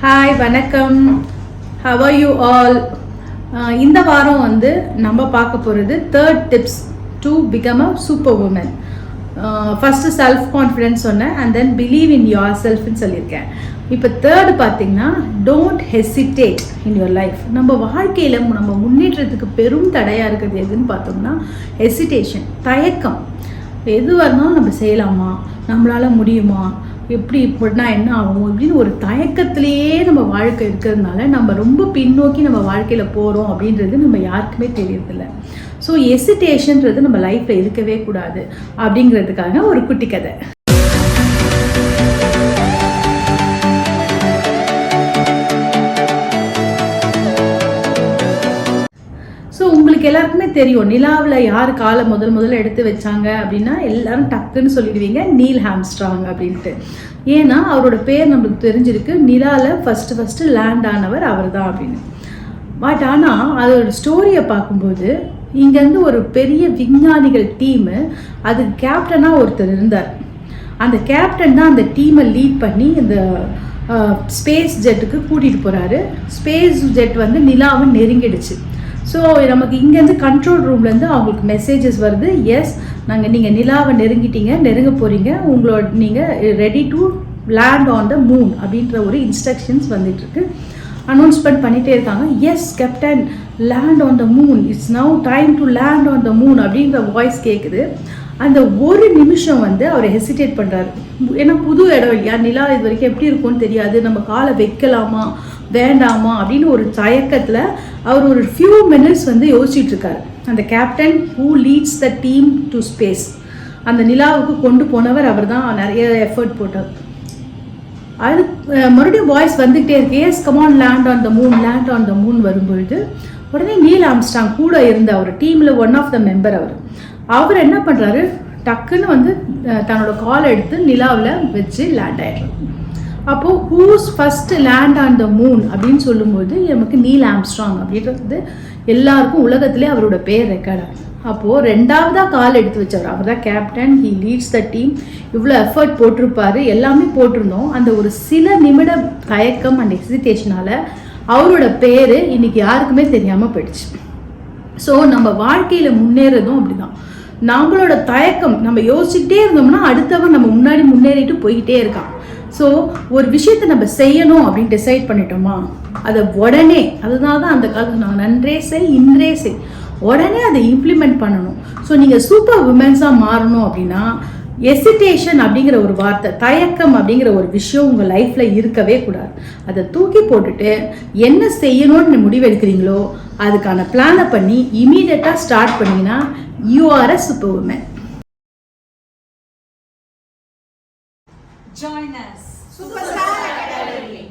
Hi வணக்கம். How are you all இந்த வாரம் வந்து நம்ம பார்க்க போகிறது third tips to become a super woman first self confidence சொன்னேன் and then believe in your செல்ஃப்னு சொல்லியிருக்கேன். இப்போ தேர்டு பார்த்தீங்கன்னா don't hesitate in your life நம்ம வாழ்க்கையில் நம்ம முன்னேற்றத்துக்கு பெரும் தடையாக இருக்கிறது எதுன்னு பார்த்தோம்னா ஹெசிடேஷன் தயக்கம். எது வரணும் நம்ம செய்யலாமா? நம்மளால் முடியுமா? எப்படி இப்படினா என்ன ஆகும் அப்படின்னு ஒரு தயக்கத்திலேயே நம்ம வாழ்க்கை இருக்கிறதுனால நம்ம ரொம்ப பின்னோக்கி நம்ம வாழ்க்கையில் போகிறோம் அப்படின்றது நம்ம யாருக்குமே தெரியறதில்ல. ஸோ எசிட்டேஷன்றது நம்ம லைஃப்பில் இருக்கவே கூடாது அப்படிங்கிறதுக்காக ஒரு குட்டி கதை. உங்களுக்கு எல்லாருக்குமே தெரியும். நிலாவில் யார் காலை முதல் முதல்ல எடுத்து வச்சாங்க அப்படின்னா எல்லாரும் டக்குன்னு சொல்லிடுவீங்க நீல் ஹாம்ஸ்ட்ராங் அப்படின்ட்டு. ஏன்னா அவரோட பேர் நம்மளுக்கு தெரிஞ்சிருக்கு. நிலாவில் ஃபஸ்ட்டு ஃபஸ்ட்டு லேண்ட் ஆனவர் அவர் தான் அப்படின்னு. பட் ஆனால் அதோட ஸ்டோரியை பார்க்கும்போது இங்கேருந்து ஒரு பெரிய விஞ்ஞானிகள் டீமு அது கேப்டனாக ஒருத்தர் இருந்தார். அந்த கேப்டன் தான் அந்த டீமை லீட் பண்ணி இந்த ஸ்பேஸ் ஜெட்டுக்கு கூட்டிகிட்டு போகிறாரு ஸ்பேஸ் ஜெட் வந்து நிலாவை நெருங்கிடுச்சு. ஸோ நமக்கு இங்கேருந்து கண்ட்ரோல் ரூம்லேருந்து அவங்களுக்கு மெசேஜஸ் வருது. எஸ் நாங்கள் நீங்கள் நிலாவை நெருங்கிட்டீங்க நெருங்க போகிறீங்க உங்களோட நீங்கள் ready to land on the moon அப்படின்ற ஒரு இன்ஸ்ட்ரக்ஷன்ஸ் வந்துட்டுருக்கு அனௌன்ஸ்மெண்ட் பண்ணிகிட்டே இருக்காங்க. Yes captain land on the moon it's now time to land on the moon அப்படின்ற வாய்ஸ் கேட்குது அந்த ஒரு நிமிஷம் வந்து அவர் ஹெசிடேட் பண்ணுறாரு ஏன்னா புது இடம் இல்லையா? நிலா இது வரைக்கும் எப்படி இருக்கும்னு தெரியாது. நம்ம காலை வைக்கலாமா? வேண்டாமா? அப்படின்னு ஒரு தயக்கத்தில் அவர் ஒரு ஃபியூ மினிட்ஸ் வந்து யோசிச்சுட்டு இருக்காரு. அந்த captain who leads the team to space அந்த நிலாவுக்கு கொண்டு போனவர் அவர் தான் நிறைய எஃபர்ட் போட்டார். அது மறுபடியும் வாய்ஸ் வந்துகிட்டே இருக்கு. Yes come on land on the moon land on the moon வரும்பொழுது உடனே நீல் ஆம்ஸ்டாங் கூட இருந்த அவர் டீமில் ஒன் ஆஃப் த மெம்பர் அவர். அவர் என்ன பண்ணுறாரு டக்குன்னு வந்து தன்னோட கால் எடுத்து நிலாவில் வச்சு லேண்ட் ஆயிடுறாரு. அப்போது who's first land on the moon அப்படின்னு சொல்லும்போது நமக்கு நீல் ஆம்ஸ்ட்ராங் அப்படின்றது எல்லாருக்கும் உலகத்திலே அவரோட பேர் ரெக்கார்ட் ஆகும் அப்போது ரெண்டாவதாக கால் எடுத்து வச்சவர். அவர் தான் captain he leads the team இவ்வளோ எஃபர்ட் போட்டிருப்பாரு. எல்லாமே போட்டிருந்தோம். அந்த ஒரு சில நிமிட தயக்கம் அண்ட் எக்ஸிடேஷனால் அவரோட பேர் இன்னைக்கு யாருக்குமே தெரியாமல் போயிடுச்சு. ஸோ நம்ம வாழ்க்கையில் முன்னேறதும் அப்படிதான். நம்மளோட தயக்கம் நம்ம யோசிச்சுட்டே இருந்தோம்னா அடுத்தவன் நம்ம முன்னாடி முன்னேறிட்டு போய்கிட்டே இருக்கான். ஸோ ஒரு விஷயத்தை நம்ம செய்யணும் அப்படின்னு டிசைட் பண்ணிட்டோமா அதை உடனே அதுதான் தான் அந்த காலத்தில் நாங்கள் நன்றே செய் இன்றே செய். உடனே அதை இம்ப்ளிமெண்ட் பண்ணணும் ஸோ நீங்கள் சூப்பர் உமன்ஸாக மாறணும் அப்படின்னா எசிட்டேஷன் அப்படிங்கிற ஒரு வார்த்தை தயக்கம் அப்படிங்கிற ஒரு விஷயம் உங்கள் லைஃப்பில் இருக்கவே கூடாது அதை தூக்கி போட்டுட்டு என்ன செய்யணும்னு முடிவெடுக்கிறீங்களோ அதுக்கான பிளானை பண்ணி இமீடியட்டாக ஸ்டார்ட் பண்ணிங்கன்னா you are a super woman Join us. Superstar Academy.